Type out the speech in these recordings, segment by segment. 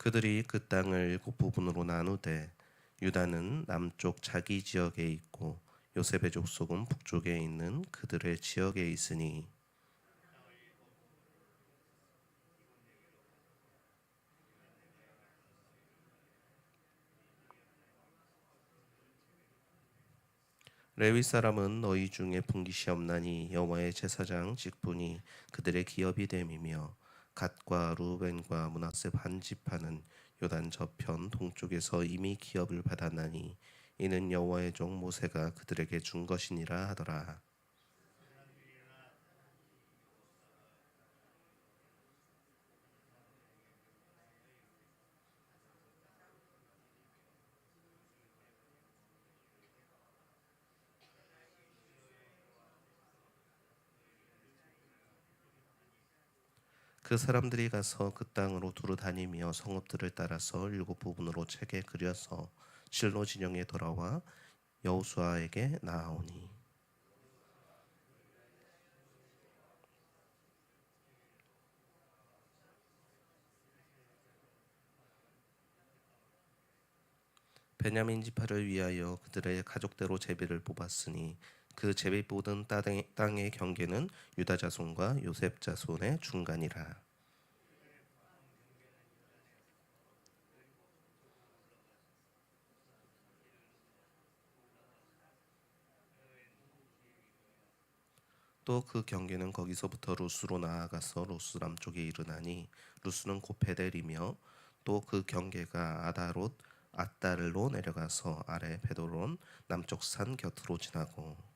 그들이 그 땅을 일곱 부분으로 나누되 유다는 남쪽 자기 지역에 있고 요셉의 족속은 북쪽에 있는 그들의 지역에 있으니 레위 사람은 너희 중에 분깃이 없나니 여호와의 제사장 직분이 그들의 기업이 됨이며 갓과 루벤과 문하세 반 지파는 요단 저편 동쪽에서 이미 기업을 받았나니 이는 여호와의 종 모세가 그들에게 준 것이니라 하더라. 그 사람들이 가서 그 땅으로 두루 다니며 성읍들을 따라서 일곱 부분으로 책에 그려서 실로 진영에 돌아와 여호수아에게 나아오니 베냐민 지파를 위하여 그들의 가족대로 제비를 뽑았으니 그 제비 뽑은 땅의, 경계는 유다 자손과 요셉 자손의 중간이라. 또 그 경계는 거기서부터 루스로 나아가서 루스 남쪽에 이르나니 루스는 곧 베델이며 또 그 경계가 아다롯 아달로 내려가서 아래 베도론 남쪽 산 곁으로 지나고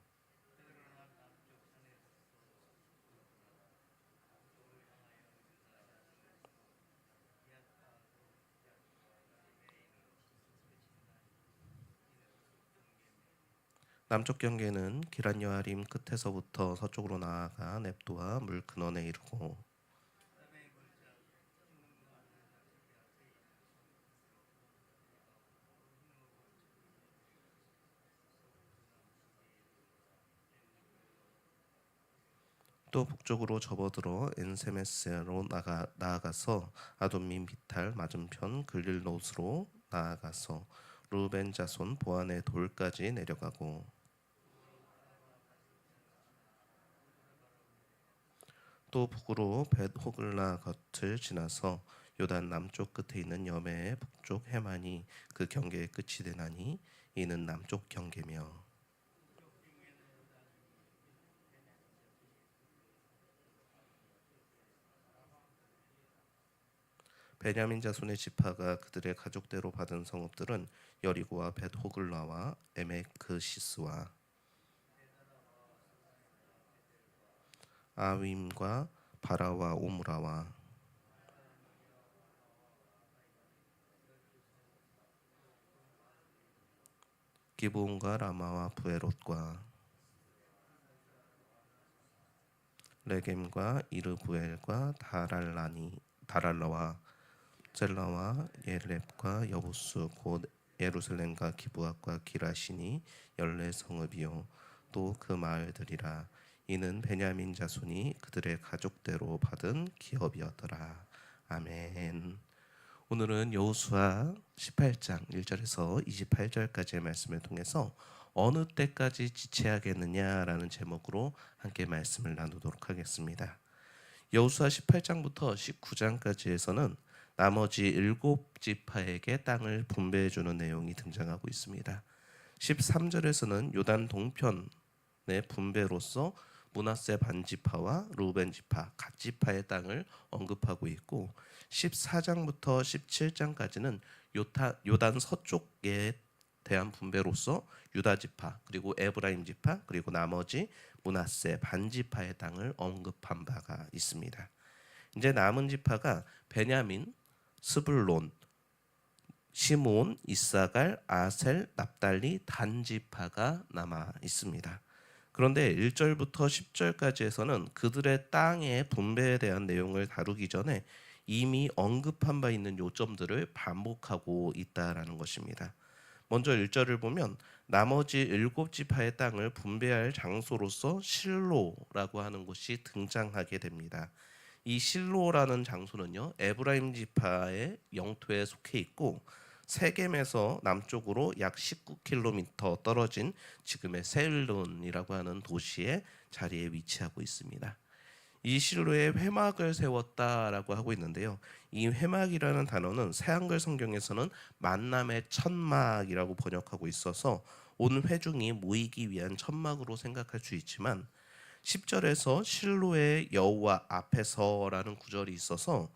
남쪽 경계는 기란 여아림 끝에서부터 서쪽으로 나아가 넵도와 물 근원에 이르고 또 북쪽으로 접어들어 엔세메스로 나가, 나아가서 아돔민 비탈 맞은편 글릴롯으로 나아가서 루벤 자손 보안의 돌까지 내려가고 또 북으로 벳호글라 겉을 지나서 요단 남쪽 끝에 있는 여매의 북쪽 해만이 그 경계의 끝이 되나니 이는 남쪽 경계며. 베냐민 자손의 지파가 그들의 가족대로 받은 성읍들은 여리고와 벳호글라와 에메크시스와 아윈과 바라와 오므라와 기브온과 라마와 부에롯과 레겜과 이르부엘과 다랄라니 다랄라와 젤라와 예렙과 여부스 곧 예루살렘과 기부학과 기라시니 열네 성읍이요. 또 그 마을들이라 이는 베냐민 자손이 그들의 가족대로 받은 기업이었더라 아멘. 오늘은 여호수아 18장 1절에서 28절까지의 말씀을 통해서 어느 때까지 지체하겠느냐라는 제목으로 함께 말씀을 나누도록 하겠습니다. 여호수아 18장부터 19장까지에서는 나머지 일곱 지파에게 땅을 분배해 주는 내용이 등장하고 있습니다. 13절에서는 요단 동편의 분배로서 문하세 반지파와 루벤 지파 각 지파의 땅을 언급하고 있고 14장부터 17장까지는 요타, 요단 서쪽에 대한 분배로서 유다 지파 그리고 에브라임 지파 그리고 나머지 문하세 반지파의 땅을 언급한 바가 있습니다. 이제 남은 지파가 베냐민, 스불론, 시몬, 이사갈, 아셀, 납달리 단지파가 남아 있습니다. 그런데 1절부터 10절까지에서는 그들의 땅의 분배에 대한 내용을 다루기 전에 이미 언급한 바 있는 요점들을 반복하고 있다라는 것입니다. 먼저 1절을 보면 나머지 일곱 지파의 땅을 분배할 장소로서 실로라고 하는 곳이 등장하게 됩니다. 이 실로라는 장소는요 에브라임 지파의 영토에 속해 있고 세겜에서 남쪽으로 약 19km 떨어진 지금의 세일론이라고 하는 도시의 자리에 위치하고 있습니다. 이 실로에 회막을 세웠다라고 하고 있는데요. 이 회막이라는 단어는 새한글 성경에서는 만남의 천막이라고 번역하고 있어서 온 회중이 모이기 위한 천막으로 생각할 수 있지만 10절에서 실로의 여호와 앞에서라는 구절이 있어서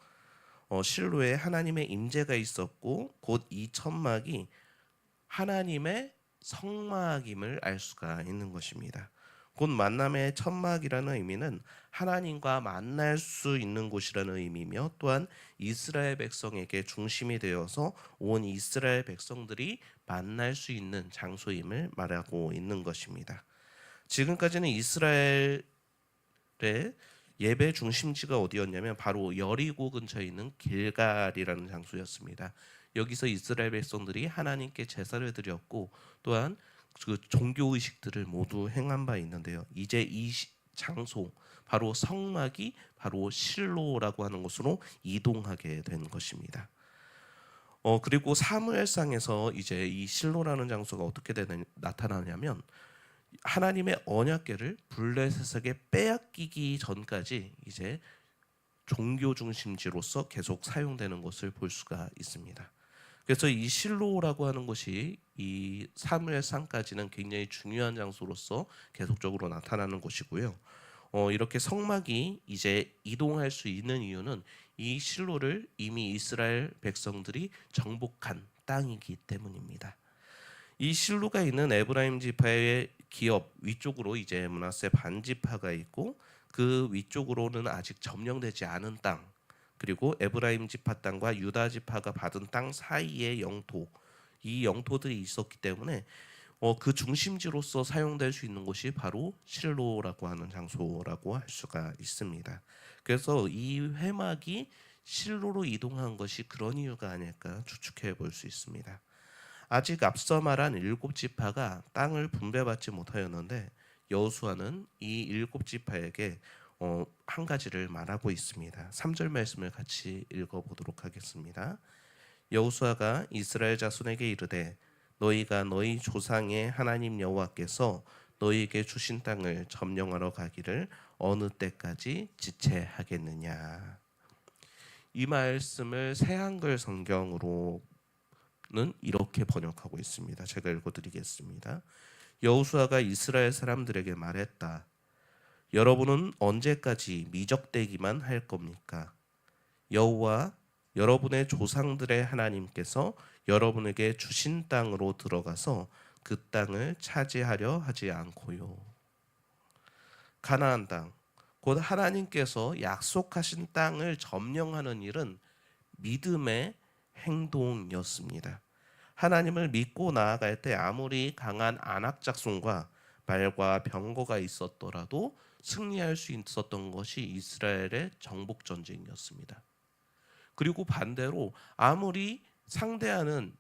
어, 실로에 하나님의 임재가 있었고 곧 이 천막이 하나님의 성막임을 알 수가 있는 것입니다. 곧 만남의 천막이라는 의미는 하나님과 만날 수 있는 곳이라는 의미며 또한 이스라엘 백성에게 중심이 되어서 온 이스라엘 백성들이 만날 수 있는 장소임을 말하고 있는 것입니다. 지금까지는 이스라엘의 예배 중심지가 어디였냐면 바로 여리고 근처에 있는 길갈이라는 장소였습니다. 여기서 이스라엘 백성들이 하나님께 제사를 드렸고 또한 그 종교 의식들을 모두 행한 바 있는데요. 이제 이 시- 장소 바로 성막이 바로 실로라고 하는 곳으로 이동하게 된 것입니다. 어 그리고 사무엘상에서 이제 이 실로라는 장소가 어떻게 되는 나타나냐면 하나님의 언약궤를 블레셋에게 빼앗기기 전까지 이제 종교 중심지로서 계속 사용되는 것을 볼 수가 있습니다. 그래서 이 실로라고 하는 곳이 이 사무엘상까지는 굉장히 중요한 장소로서 계속적으로 나타나는 곳이고요. 어, 이렇게 성막이 이제 이동할 수 있는 이유는 이 실로를 이미 이스라엘 백성들이 정복한 땅이기 때문입니다. 이 실로가 있는 에브라임 지파의 기업 위쪽으로 이제 문하세 반지파가 있고 그 위쪽으로는 아직 점령되지 않은 땅 그리고 에브라임 지파 땅과 유다 지파가 받은 땅 사이의 영토 이 영토들이 있었기 때문에 어, 그 중심지로서 사용될 수 있는 곳이 바로 실로라고 하는 장소라고 할 수가 있습니다. 그래서 이 회막이 실로로 이동한 것이 그런 이유가 아닐까 추측해 볼 수 있습니다. 아직 앞서 말한 일곱 지파가 땅을 분배받지 못하였는데 여호수아는 이 일곱 지파에게 어, 한 가지를 말하고 있습니다. 3절 말씀을 같이 읽어 보도록 하겠습니다. 여호수아가 이스라엘 자손에게 이르되 너희가 너희 조상의 하나님 여호와께서 너희에게 주신 땅을 점령하러 가기를 어느 때까지 지체하겠느냐. 이 말씀을 새 한글 성경으로 는 이렇게 번역하고 있습니다. 제가 읽어드리겠습니다. 여호수아가 이스라엘 사람들에게 말했다. 여러분은 언제까지 미적대기만 할 겁니까? 여호와 여러분의 조상들의 하나님께서 여러분에게 주신 땅으로 들어가서 그 땅을 차지하려 하지 않고요. 가나안 땅, 곧 하나님께서 약속하신 땅을 점령하는 일은 믿음의 행동이었습니다. 하나님을 믿고 나아갈 때 아무리 강한 안악작손과 말과 병거가 있었더라도 승리할 수 있었던 것이 이스라엘의 정복 전쟁이었습니다. 그리고 반대로 아무리 상대하는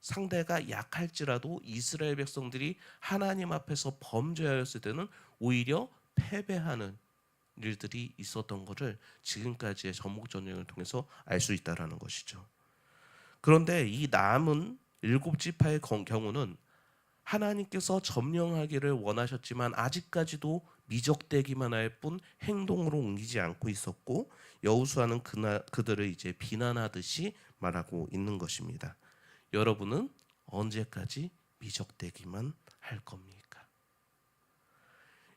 상대가 약할지라도 이스라엘 백성들이 하나님 앞에서 범죄하였을 때는 오히려 패배하는 일들이 있었던 것을 지금까지의 전복 전쟁을 통해서 알 수 있다라는 것이죠. 그런데 이 남은 일곱 지파의 건- 경우는 하나님께서 점령하기를 원하셨지만 아직까지도 미적대기만 할 뿐 행동으로 옮기지 않고 있었고 여호수아는 그나, 그들을 이제 비난하듯이 말하고 있는 것입니다. 여러분은 언제까지 미적대기만 할 겁니까?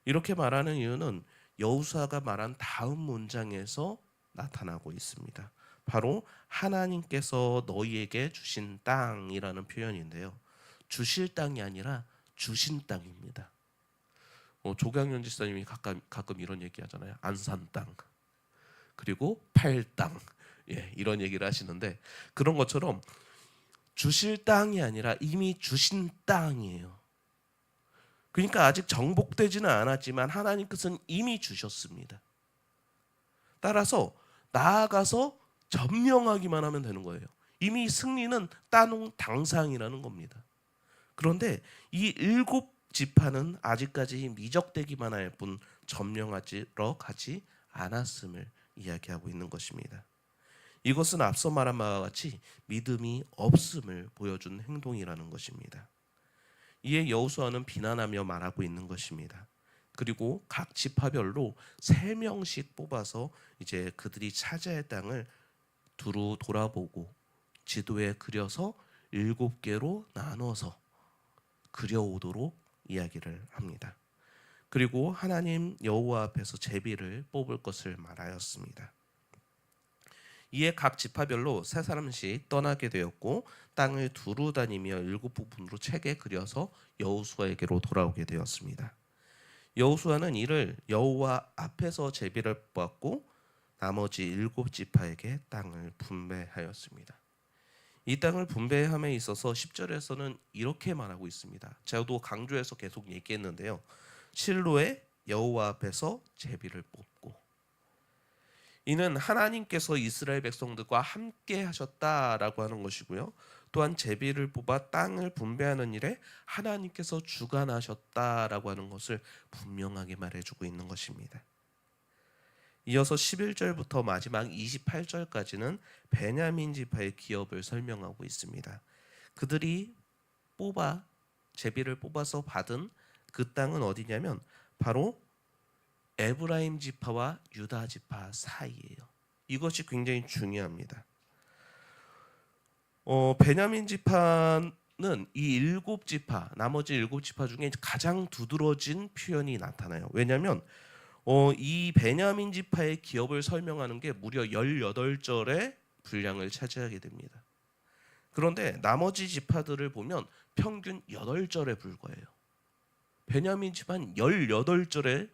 이렇게 말하는 이유는 여호수아가 말한 다음 문장에서 나타나고 있습니다. 바로 하나님께서 너희에게 주신 땅이라는 표현인데요. 주실 땅이 아니라 주신 땅입니다. 어, 조강현 지사님이 가끔 가끔 이런 얘기하잖아요. 안산 땅 그리고 팔 땅, 예, 이런 얘기를 하시는데 그런 것처럼 주실 땅이 아니라 이미 주신 땅이에요. 그러니까 아직 정복되지는 않았지만 하나님 끝은 이미 주셨습니다. 따라서 나아가서 점령하기만 하면 되는 거예요. 이미 승리는 따놓은 당상이라는 겁니다. 그런데 이 일곱 지파는 아직까지 미적대기만 할 뿐 점령하지러 가지 않았음을 이야기하고 있는 것입니다. 이것은 앞서 말한 바와 같이 믿음이 없음을 보여준 행동이라는 것입니다. 이에 여호수아는 비난하며 말하고 있는 것입니다. 그리고 각 지파별로 세 명씩 뽑아서 이제 그들이 차지할 땅을 두루 돌아보고 지도에 그려서 일곱 개로 나눠서 그려오도록 이야기를 합니다. 그리고 하나님 여호와 앞에서 제비를 뽑을 것을 말하였습니다. 이에 각 지파별로 세 사람씩 떠나게 되었고 땅을 두루 다니며 일곱 부분으로 책에 그려서 여호수아에게로 돌아오게 되었습니다. 여호수아는 이를 여호와 앞에서 제비를 뽑았고 나머지 일곱 지파에게 땅을 분배하였습니다. 이 땅을 분배함에 있어서 10절에서는 이렇게 말하고 있습니다. 저도 강조해서 계속 얘기했는데요. 실로에 여호와 앞에서 제비를 뽑고 이는 하나님께서 이스라엘 백성들과 함께 하셨다라고 하는 것이고요. 또한 제비를 뽑아 땅을 분배하는 일에 하나님께서 주관하셨다라고 하는 것을 분명하게 말해주고 있는 것입니다. 이어서 11절부터 마지막 28절까지는 베냐민 지파의 기업을 설명하고 있습니다. 그들이 뽑아 제비를 뽑아서 받은 그 땅은 어디냐면 바로 에브라임 지파와 유다 지파 사이예요. 이것이 굉장히 중요합니다. 어, 베냐민 지파는 이 일곱 지파, 나머지 일곱 지파 중에 가장 두드러진 표현이 나타나요. 왜냐하면 어, 이 베냐민 지파의 기업을 설명하는 게 무려 18절의 분량을 차지하게 됩니다. 그런데 나머지 지파들을 보면 평균 8절에 불과해요. 베냐민 지파는 18절에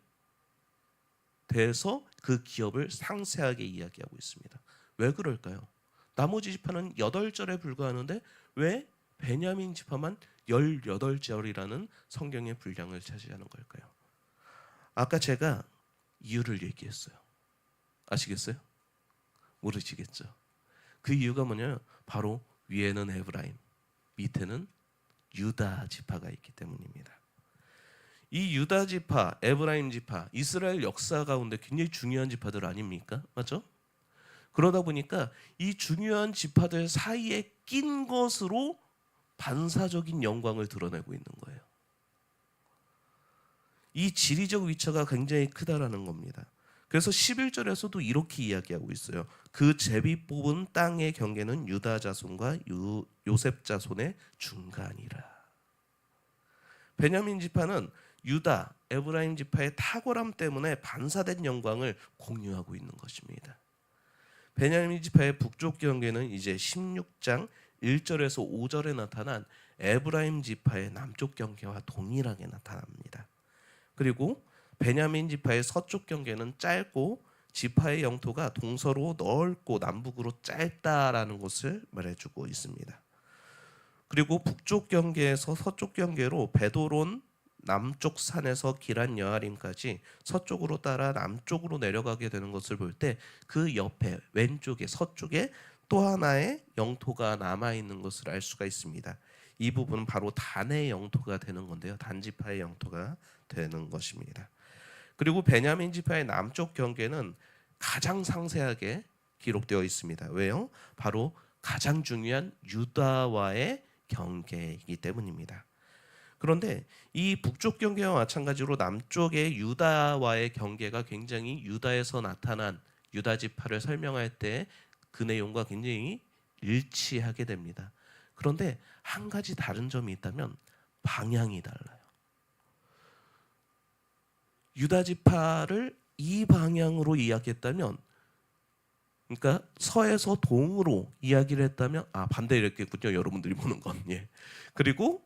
대해서 그 기업을 상세하게 이야기하고 있습니다. 왜 그럴까요? 나머지 지파는 8절에 불과하는데 왜 베냐민 지파만 18절이라는 성경의 분량을 차지하는 걸까요? 아까 제가 이유를 얘기했어요. 아시겠어요? 모르시겠죠? 그 이유가 뭐냐면 바로 위에는 에브라임, 밑에는 유다 지파가 있기 때문입니다. 이 유다 지파, 에브라임 지파, 이스라엘 역사 가운데 굉장히 중요한 지파들 아닙니까? 맞죠? 그러다 보니까 이 중요한 지파들 사이에 낀 것으로 반사적인 영광을 드러내고 있는 거예요. 이 지리적 위치가 굉장히 크다라는 겁니다. 그래서 11절에서도 이렇게 이야기하고 있어요. 그 제비 뽑은 땅의 경계는 유다 자손과 유, 요셉 자손의 중간이라. 베냐민 지파는 유다, 에브라임 지파의 탁월함 때문에 반사된 영광을 공유하고 있는 것입니다. 베냐민 지파의 북쪽 경계는 이제 16장 1절에서 5절에 나타난 에브라임 지파의 남쪽 경계와 동일하게 나타납니다. 그리고 베냐민 지파의 서쪽 경계는 짧고 지파의 영토가 동서로 넓고 남북으로 짧다라는 것을 말해주고 있습니다. 그리고 북쪽 경계에서 서쪽 경계로 베도론 남쪽 산에서 기란 여아림까지 서쪽으로 따라 남쪽으로 내려가게 되는 것을 볼 때 그 옆에 왼쪽에 서쪽에 또 하나의 영토가 남아 있는 것을 알 수가 있습니다. 이 부분은 바로 단의 영토가 되는 건데요. 단지파의 영토가 되는 것입니다. 그리고 베냐민 지파의 남쪽 경계는 가장 상세하게 기록되어 있습니다. 왜요? 바로 가장 중요한 유다와의 경계이기 때문입니다. 그런데 이 북쪽 경계와 마찬가지로 남쪽의 유다와의 경계가 굉장히 유다에서 나타난 유다 지파를 설명할 때 그 내용과 굉장히 일치하게 됩니다. 그런데 한 가지 다른 점이 있다면 방향이 달라요. 유다 지파를 이 방향으로 이야기했다면 그러니까 서에서 동으로 이야기를 했다면 아 반대 이랬겠군요 여러분들이 보는 건 예. 그리고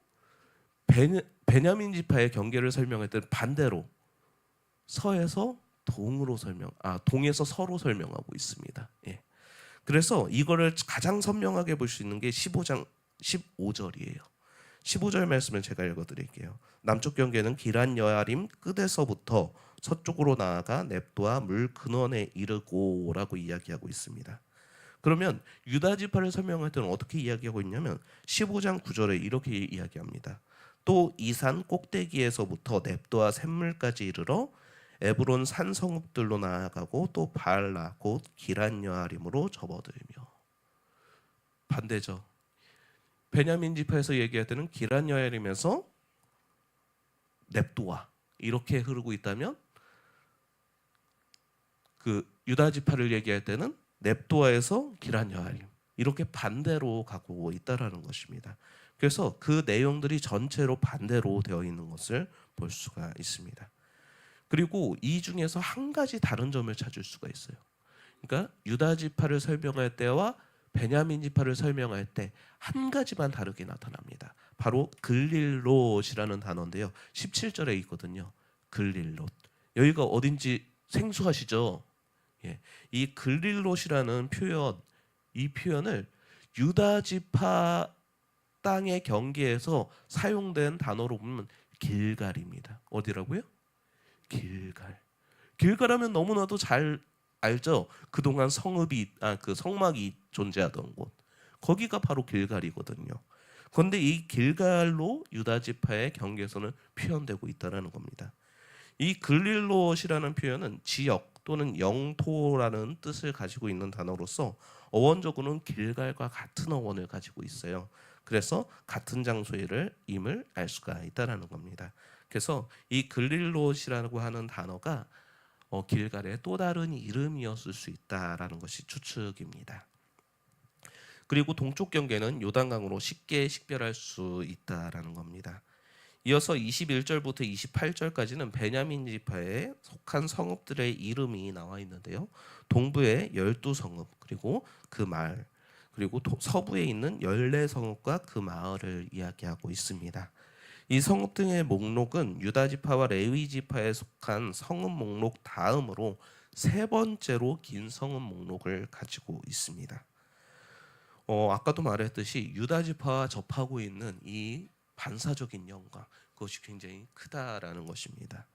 베냐, 베냐민 지파의 경계를 설명할 때 반대로 서에서 동으로 설명 아 동에서 서로 설명하고 있습니다 예. 그래서 이거를 가장 선명하게 볼 수 있는 게 15장 15절이에요 15절 말씀을 제가 읽어드릴게요. 남쪽 경계는 기란 여아림 끝에서부터 서쪽으로 나아가 넵도와 물 근원에 이르고라고 이야기하고 있습니다. 그러면 유다 지파를 설명할 때는 어떻게 이야기하고 있냐면 15장 9절에 이렇게 이야기합니다. 또 이 산 꼭대기에서부터 넵도와 샘물까지 이르러 에브론 산 성읍들로 나아가고 또 바알라 곧 기란 여아림으로 접어들며 반대죠. 베냐민 지파에서 얘기할 때는 기란 여아림에서 냅도아 이렇게 흐르고 있다면 그 유다 지파를 얘기할 때는 냅도아에서 기란 여아림 이렇게 반대로 가고 있다라는 것입니다. 그래서 그 내용들이 전체로 반대로 되어 있는 것을 볼 수가 있습니다. 그리고 이 중에서 한 가지 다른 점을 찾을 수가 있어요. 그러니까 유다 지파를 설명할 때와 베냐민 지파를 설명할 때 한 가지만 다르게 나타납니다. 바로 글릴롯이라는 단어인데요. 17절에 있거든요. 글릴롯. 여기가 어딘지 생소하시죠? 예. 이 글릴롯이라는 표현, 이 표현을 유다 지파 땅의 경계에서 사용된 단어로 보면 길갈입니다. 어디라고요? 길갈. 길갈하면 너무나도 잘 알죠. 그동안 성읍이 아 그 성막이 존재하던 곳. 거기가 바로 길갈이거든요. 그런데 이 길갈로 유다 지파의 경계에서는 표현되고 있다라는 겁니다. 이 글릴롯이라는 표현은 지역 또는 영토라는 뜻을 가지고 있는 단어로서 어원적으로는 길갈과 같은 어원을 가지고 있어요. 그래서 같은 장소를 임을 알 수가 있다라는 겁니다. 그래서 이 글릴롯이라고 하는 단어가 어, 길갈의 또 다른 이름이었을 수 있다라는 것이 추측입니다. 그리고 동쪽 경계는 요단강으로 쉽게 식별할 수 있다라는 겁니다. 이어서 21절부터 28절까지는 베냐민 지파에 속한 성읍들의 이름이 나와 있는데요. 동부에 열두 성읍 그리고 그 마을 그리고 도, 서부에 있는 열네 성읍과 그 마을을 이야기하고 있습니다. 이 성읍 등의 목록은 유다 지파와 레위 지파에 속한 성읍 목록 다음으로 세 번째로 긴 성읍 목록을 가지고 있습니다. 어, 아까도 말했듯이 유다 지파와 접하고 있는 이 반사적인 영광 그것이 굉장히 크다라는 것입니다.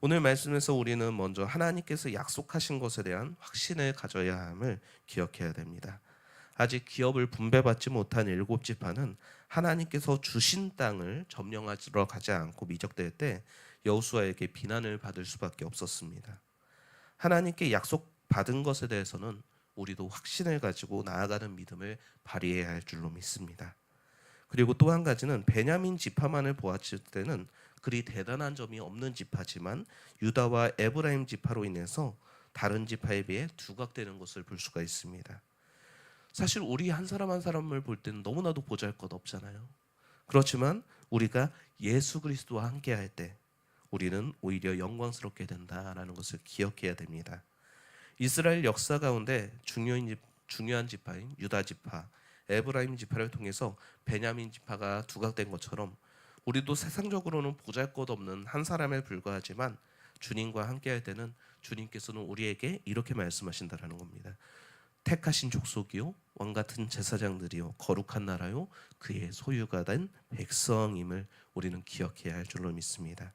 오늘 말씀에서 우리는 먼저 하나님께서 약속하신 것에 대한 확신을 가져야 함을 기억해야 됩니다. 아직 기업을 분배받지 못한 일곱 지파는 하나님께서 주신 땅을 점령하러 가지 않고 미적될 때 여호수아에게 비난을 받을 수밖에 없었습니다. 하나님께 약속 받은 것에 대해서는 우리도 확신을 가지고 나아가는 믿음을 발휘해야 할 줄로 믿습니다. 그리고 또 한 가지는 베냐민 지파만을 보았을 때는 그리 대단한 점이 없는 지파지만 유다와 에브라임 지파로 인해서 다른 지파에 비해 두각되는 것을 볼 수가 있습니다. 사실 우리 한 사람 한 사람을 볼 때는 너무나도 보잘것 없잖아요. 그렇지만 우리가 예수 그리스도와 함께 할 때 우리는 오히려 영광스럽게 된다라는 것을 기억해야 됩니다. 이스라엘 역사 가운데 중요한, 집, 중요한 지파인 유다 지파, 에브라임 지파를 통해서 베냐민 지파가 두각된 것처럼 우리도 세상적으로는 보잘것없는 한 사람에 불과하지만 주님과 함께할 때는 주님께서는 우리에게 이렇게 말씀하신다라는 겁니다. 택하신 족속이요 왕 같은 제사장들이요 거룩한 나라요 그의 소유가 된 백성임을 우리는 기억해야 할 줄로 믿습니다.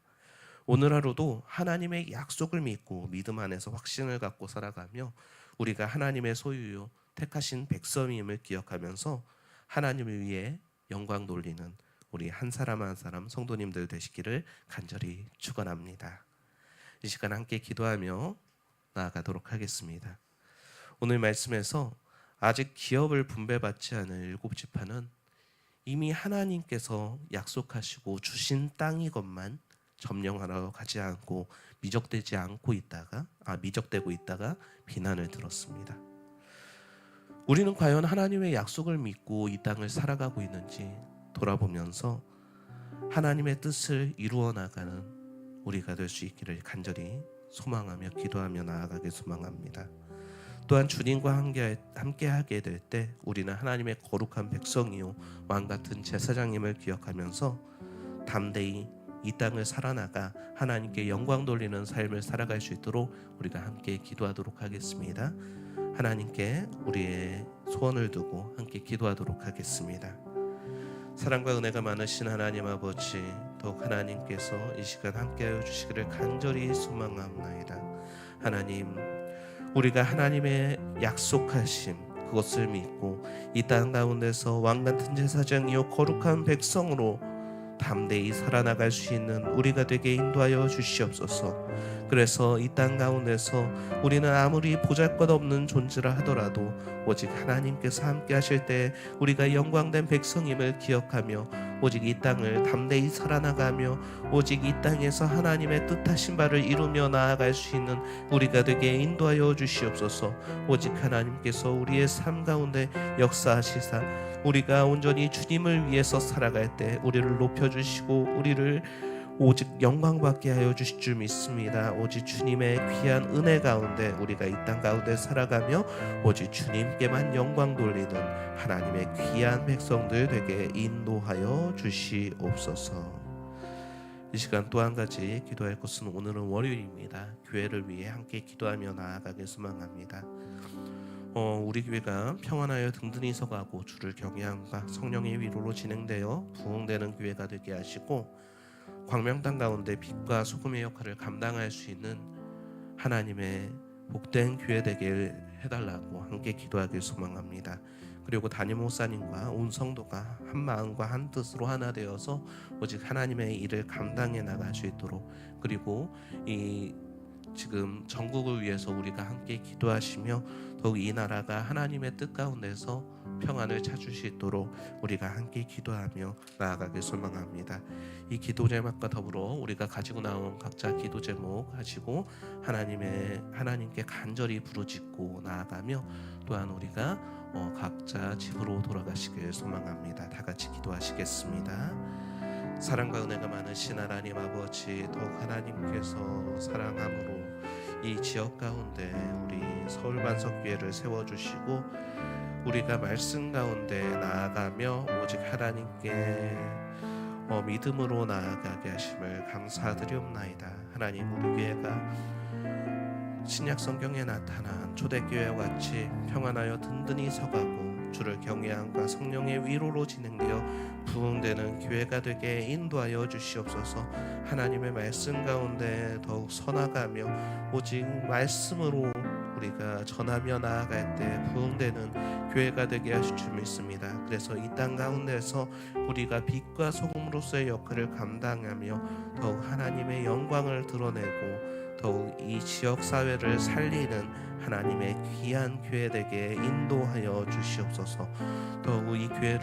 오늘 하루도 하나님의 약속을 믿고 믿음 안에서 확신을 갖고 살아가며 우리가 하나님의 소유요 택하신 백성임을 기억하면서 하나님을 위해 영광 돌리는 우리 한 사람 한 사람 성도님들 되시기를 간절히 축원합니다. 이 시간 함께 기도하며 나아가도록 하겠습니다. 오늘 말씀에서 아직 기업을 분배받지 않은 일곱 지파는 이미 하나님께서 약속하시고 주신 땅이것만 점령하러 가지 않고 미적되지 않고 있다가 아 미적되고 있다가 비난을 들었습니다. 우리는 과연 하나님의 약속을 믿고 이 땅을 살아가고 있는지 돌아보면서 하나님의 뜻을 이루어 나가는 우리가 될 수 있기를 간절히 소망하며 기도하며 나아가길 소망합니다. 또한 주님과 함께 함께 하게 될 때 우리는 하나님의 거룩한 백성이요 왕 같은 제사장님을 기억하면서 담대히 이 땅을 살아나가 하나님께 영광 돌리는 삶을 살아갈 수 있도록 우리가 함께 기도하도록 하겠습니다. 하나님께 우리의 소원을 두고 함께 기도하도록 하겠습니다. 사랑과 은혜가 많으신 하나님 아버지, 더욱 하나님께서 이 시간 함께하여 주시기를 간절히 소망합나이다. 하나님, 우리가 하나님의 약속하심 그것을 믿고 이 땅 가운데서 왕 같은 제사장이요 거룩한 백성으로 담대히 살아나갈 수 있는 우리가 되게 인도하여 주시옵소서. 그래서 이 땅 가운데서 우리는 아무리 보잘것없는 존재라 하더라도 오직 하나님께서 함께 하실 때 우리가 영광된 백성임을 기억하며 오직 이 땅을 담대히 살아나가며 오직 이 땅에서 하나님의 뜻하신 바를 이루며 나아갈 수 있는 우리가 되게 인도하여 주시옵소서. 오직 하나님께서 우리의 삶 가운데 역사하시사 우리가 온전히 주님을 위해서 살아갈 때 우리를 높여 주시고 우리를 오직 영광 받게 하여 주실 줄 믿습니다. 오직 주님의 귀한 은혜 가운데 우리가 이 땅 가운데 살아가며 오직 주님께만 영광 돌리는 하나님의 귀한 백성들 되게 인도하여 주시옵소서. 이 시간 또 한 가지 기도할 것은 오늘은 월요일입니다. 교회를 위해 함께 기도하며 나아가길 소망합니다. 어, 우리 교회가 평안하여 든든히 서가고 주를 경외함과 성령의 위로로 진행되어 부흥되는 교회가 되게 하시고 광명당 가운데 빛과 소금의 역할을 감당할 수 있는 하나님의 복된 교회 되게 해달라고 함께 기도하길 소망합니다. 그리고 담임 목사님과 온 성도가 한 마음과 한 뜻으로 하나 되어서 오직 하나님의 일을 감당해 나갈 수 있도록 그리고 이 지금 전국을 위해서 우리가 함께 기도하시며 더욱 이 나라가 하나님의 뜻 가운데서 평안을 찾을 수 있도록 우리가 함께 기도하며 나아가길 소망합니다. 이 기도 제목과 더불어 우리가 가지고 나온 각자 기도 제목 가지고 하나님의 하나님께 간절히 부르짖고 나아가며 또한 우리가 어, 각자 집으로 돌아가시길 소망합니다. 다 같이 기도하시겠습니다. 사랑과 은혜가 많으신 하나님 아버지 더욱 하나님께서 사랑함으로 이 지역 가운데 우리 서울 반석교회를 세워 주시고 우리가 말씀 가운데 나아가며 오직 하나님께 어, 믿음으로 나아가게 하심을 감사드리옵나이다. 하나님 우리 교회가 신약 성경에 나타난 초대교회와 같이 평안하여 든든히 서가고 주를 경외함과 성령의 위로로 진행되어 부흥되는 교회가 되게 인도하여 주시옵소서. 하나님의 말씀 가운데 더욱 서나가며 오직 말씀으로 우리가 전하며 나아갈 때 부흥되는 교회가 되게 하실 줄 믿습니다. 그래서 이 땅 가운데서 우리가 빛과 소금으로서의 역할을 감당하며 더욱 하나님의 영광을 드러내고 더욱 이 지역 사회를 살리는 하나님의 귀한 교회 되게 인도하여 주시옵소서. 더욱 이 교회를